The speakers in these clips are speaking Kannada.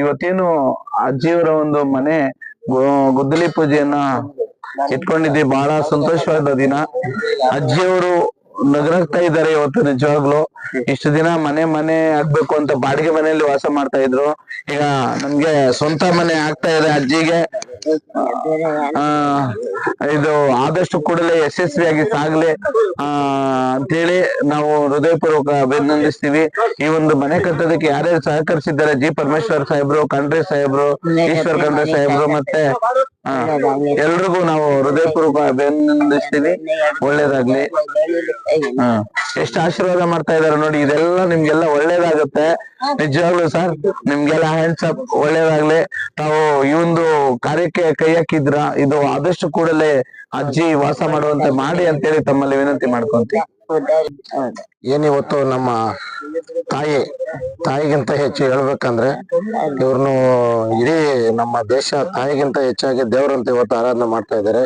ಇವತ್ತೇನು ಅಜ್ಜಿಯವರ ಒಂದು ಮನೆ ಗುದ್ದಲಿ ಪೂಜೆಯನ್ನ ಇಟ್ಕೊಂಡಿದ್ದೆ ಬಹಳ ಸಂತೋಷವಾದ ದಿನ. ಅಜ್ಜಿಯವರು ನಗರಾಗ್ತಾ ಇದ್ದಾರೆ ಇವತ್ತು ನಿಜವಾಗ್ಲು. ಇಷ್ಟು ದಿನ ಮನೆ ಮನೆ ಆಗ್ಬೇಕು ಅಂತ ಬಾಡಿಗೆ ಮನೆಯಲ್ಲಿ ವಾಸ ಮಾಡ್ತಾ ಇದ್ರು. ಈಗ ನಮ್ಗೆ ಸ್ವಂತ ಮನೆ ಆಗ್ತಾ ಇದೆ ಅಜ್ಜಿಗೆ. ಇದು ಆದಷ್ಟು ಕೂಡಲೇ ಯಶಸ್ವಿಯಾಗಿ ಸಾಗ್ಲಿ, ಆ, ಅಂತೇಳಿ ನಾವು ಹೃದಯಪೂರ್ವಕ ಅಭಿನಂದಿಸ್ತೀವಿ. ಈ ಒಂದು ಮನೆ ಕಟ್ಟೋದಕ್ಕೆ ಯಾರ್ಯಾರು ಸಹಕರಿಸಿದ್ದಾರೆ? ಜಿ ಪರಮೇಶ್ವರ್ ಸಾಹೇಬ್ರು, ಖಂಡ್ರೆ ಸಾಹೇಬ್ರು, ಈಶ್ವರ್ ಖಂಡ್ರೆ ಸಾಹೇಬ್ರು ಮತ್ತೆ ಎಲ್ರಿಗೂ ನಾವು ಹೃದಯಪೂರ್ವಕ ಅಭಿನಂದಿಸ್ತೀವಿ. ಒಳ್ಳೇದಾಗ್ಲಿ. ಹ ಎಷ್ಟು ಆಶೀರ್ವಾದ ಮಾಡ್ತಾ ಇದಾರೆ ನೋಡಿ, ಇದೆಲ್ಲ ನಿಮ್ಗೆಲ್ಲ ಒಳ್ಳೇದಾಗುತ್ತೆ. ನಿಜವಾಗ್ಲು ಸರ್ ನಿಮ್ಗೆಲ್ಲ ಹ್ಯಾಂಡ್ಸ್ ಅಪ್ ಒಳ್ಳೇದಾಗ್ಲಿ. ತಾವು ಈ ಒಂದು ಕಾರ್ಯಕ್ಕೆ ಕೈ ಹಾಕಿದ್ರ, ಇದು ಆದಷ್ಟು ಕೂಡಲೇ ಅಜ್ಜಿ ವಾಸ ಮಾಡುವಂತೆ ಮಾಡಿ ಅಂತೇಳಿ ತಮ್ಮಲ್ಲಿ ವಿನಂತಿ ಮಾಡ್ಕೊಂತೀವಿ. ಏನಿವತ್ತು ನಮ್ಮ ತಾಯಿ, ತಾಯಿಗಿಂತ ಹೆಚ್ಚು ಹೇಳ್ಬೇಕಂದ್ರೆ, ಇವ್ರನ್ನು ಇಡೀ ನಮ್ಮ ದೇಶ ತಾಯಿಗಿಂತ ಹೆಚ್ಚಾಗಿ ದೇವ್ರಂತ ಇವತ್ತು ಆರಾಧನೆ ಮಾಡ್ತಾ ಇದ್ದಾರೆ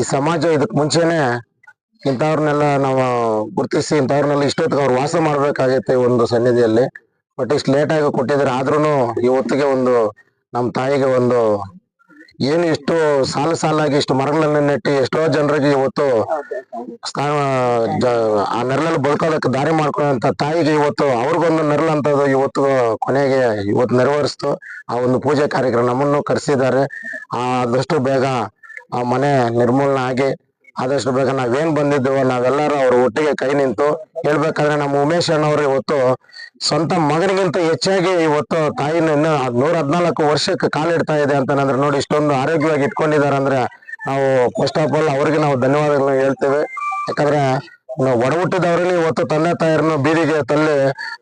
ಈ ಸಮಾಜ ಇದಕ್ ಮುಂಚೆನೆ ಇಂಥವ್ರನ್ನೆಲ್ಲ ನಾವು ಗುರುತಿಸಿ ಇಂಥವ್ರನ್ನೆಲ್ಲ ಇಷ್ಟೊತ್ತಿಗೆ ಅವ್ರು ವಾಸ ಮಾಡ್ಬೇಕಾಗೈತೆ ಒಂದು ಸನ್ನಿಧಿಯಲ್ಲಿ. ಬಟ್ ಇಷ್ಟು ಲೇಟಾಗಿ ಆಗಿ ಆದ್ರೂ ಇವತ್ತಿಗೆ ಒಂದು ನಮ್ಮ ತಾಯಿಗೆ ಒಂದು ಏನು ಇಷ್ಟು ಸಾಲ ಸಾಲಾಗಿ ಇಷ್ಟು ಮರಗಳನ್ನು ನೆಟ್ಟಿ ಎಷ್ಟೋ ಜನರಿಗೆ ಇವತ್ತು ಸ್ಥಾನ ಆ ನೆರಳಲ್ಲಿ ಬಳ್ಕೋದಕ್ಕೆ ದಾರಿ ಮಾಡ್ಕೊಳ್ಳೋಂತ ತಾಯಿಗೆ ಇವತ್ತು ಅವ್ರಿಗೊಂದು ನೆರಳು ಅಂತದ್ದು ಇವತ್ತು ಕೊನೆಗೆ ಇವತ್ತು ನೆರವೇರಿಸ್ತು. ಆ ಒಂದು ಪೂಜೆ ಕಾರ್ಯಕ್ರಮ ನಮ್ಮನ್ನು ಕರೆಸಿದ್ದಾರೆ. ಆದಷ್ಟು ಬೇಗ ಆ ಮನೆ ನಿರ್ಮೂಲನೆ ಆಗಿ ಆದಷ್ಟು ಬೇಗ ನಾವೇನ್ ಬಂದಿದ್ದೇವೆ, ನಾವೆಲ್ಲರೂ ಅವ್ರ ಒಟ್ಟಿಗೆ ಕೈ ನಿಂತು ಹೇಳ್ಬೇಕಾದ್ರೆ ನಮ್ಮ ಉಮೇಶ್ ಅಣ್ಣವ್ರು ಇವತ್ತು ಸ್ವಂತ ಮಗನಿಗಿಂತ ಹೆಚ್ಚಾಗಿ ಇವತ್ತು ತಾಯಿನ ನೂರ ಹದ್ನಾಲ್ಕು ವರ್ಷಕ್ಕೆ ಕಾಲಿಡ್ತಾ ಇದೆ ಅಂತಂದ್ರೆ ನೋಡಿ ಇಷ್ಟೊಂದು ಆರೋಗ್ಯವಾಗಿ ಇಟ್ಕೊಂಡಿದ್ದಾರೆ ಅಂದ್ರೆ ನಾವು ಫಸ್ಟ್ ಆಫ್ ಆಲ್ ಅವ್ರಿಗೆ ನಾವು ಧನ್ಯವಾದಗಳನ್ನ ಹೇಳ್ತೇವೆ. ಯಾಕಂದ್ರೆ ಒಡ ಹುಟ್ಟಿದವರಲ್ಲಿ ಇವತ್ತು ತಂದೆ ತಾಯಿಯರನ್ನು ಬೀದಿಗೆ ತಳ್ಳಿ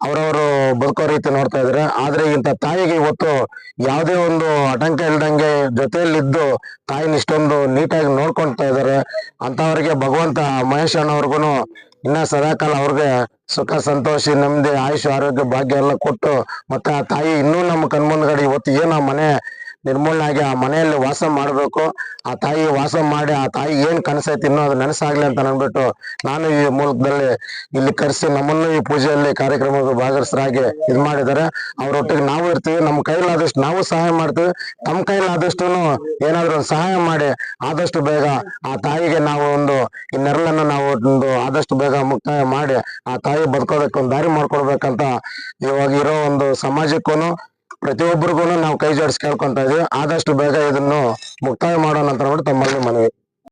ಅವರವರು ಬದುಕೋ ರೀತಿ ನೋಡ್ತಾ ಇದ್ರೆ ಆದ್ರೆ ಇಂಥ ತಾಯಿಗೆ ಇವತ್ತು ಯಾವುದೇ ಒಂದು ಆಟಂಕ ಇಲ್ದಂಗೆ ಜೊತೆಯಲ್ಲಿದ್ದು ತಾಯಿನ ಇಷ್ಟೊಂದು ನೀಟಾಗಿ ನೋಡ್ಕೊಳ್ತಾ ಇದಾರೆ ಅಂತವರಿಗೆ ಭಗವಂತ ಮಹೇಶ್ ಅಣ್ಣವ್ರಿಗೂ ಇನ್ನ ಸದಾಕಾಲ ಅವ್ರಿಗೆ ಸುಖ, ಸಂತೋಷ, ನೆಮ್ಮದಿ, ಆಯುಷ್, ಆರೋಗ್ಯ, ಭಾಗ್ಯ ಎಲ್ಲ ಕೊಟ್ಟು ಮತ್ತೆ ಆ ತಾಯಿ ಇನ್ನೂ ನಮ್ಮ ಕಣ್ಮುಂದ್ಗಡೆ ಇವತ್ತು ಏನೋ ಮನೆ ನಿರ್ಮೂಲನೆ ಆಗಿ ಆ ಮನೆಯಲ್ಲಿ ವಾಸ ಮಾಡಬೇಕು. ಆ ತಾಯಿ ವಾಸ ಮಾಡಿ ಆ ತಾಯಿ ಏನ್ ಕನಸೈತಿ ಇನ್ನೂ ಅದು ನೆನಸಾಗ್ಲಿ ಅಂತ ಅಂದ್ಬಿಟ್ಟು ನಾನು ಈ ಮೂಲಕದಲ್ಲಿ ಇಲ್ಲಿ ಕರೆಸಿ ನಮ್ಮನ್ನು ಈ ಪೂಜೆಯಲ್ಲಿ ಕಾರ್ಯಕ್ರಮದ ಭಾಗಸ್ಥರಾಗಿ ಇದ್ ಮಾಡಿದ್ದಾರೆ. ಅವ್ರೊಟ್ಟಿಗೆ ನಾವು ಇರ್ತೀವಿ. ನಮ್ಮ ಕೈಲಾದಷ್ಟು ನಾವು ಸಹಾಯ ಮಾಡ್ತೀವಿ. ತಮ್ಮ ಕೈಲಾದಷ್ಟು ಏನಾದ್ರು ಒಂದು ಸಹಾಯ ಮಾಡಿ ಆದಷ್ಟು ಬೇಗ ಆ ತಾಯಿಗೆ ನಾವು ಒಂದು ಈ ನೆರಳನ್ನು ನಾವು ಒಂದು ಆದಷ್ಟು ಬೇಗ ಮುಕ್ತಾಯ ಮಾಡಿ ಆ ತಾಯಿ ಬದುಕೋದಕ್ಕೆ ಒಂದು ದಾರಿ ಮಾಡ್ಕೊಡ್ಬೇಕಂತ ಇವಾಗ ಇರೋ ಒಂದು ಸಮಾಜಕ್ಕೂ ಪ್ರತಿಯೊಬ್ಬರಿಗೂ ನಾವು ಕೈ ಜೋಡಿಸಿ ಕೇಳ್ಕೊಂತ ಇದೀವಿ. ಆದಷ್ಟು ಬೇಗ ಇದನ್ನು ಮುಕ್ತಾಯ ಮಾಡೋಣ ಅಂತ ಹೇಳ್ಬಿಟ್ಟು ತಮ್ಮಲ್ಲಿ ಮನವಿ.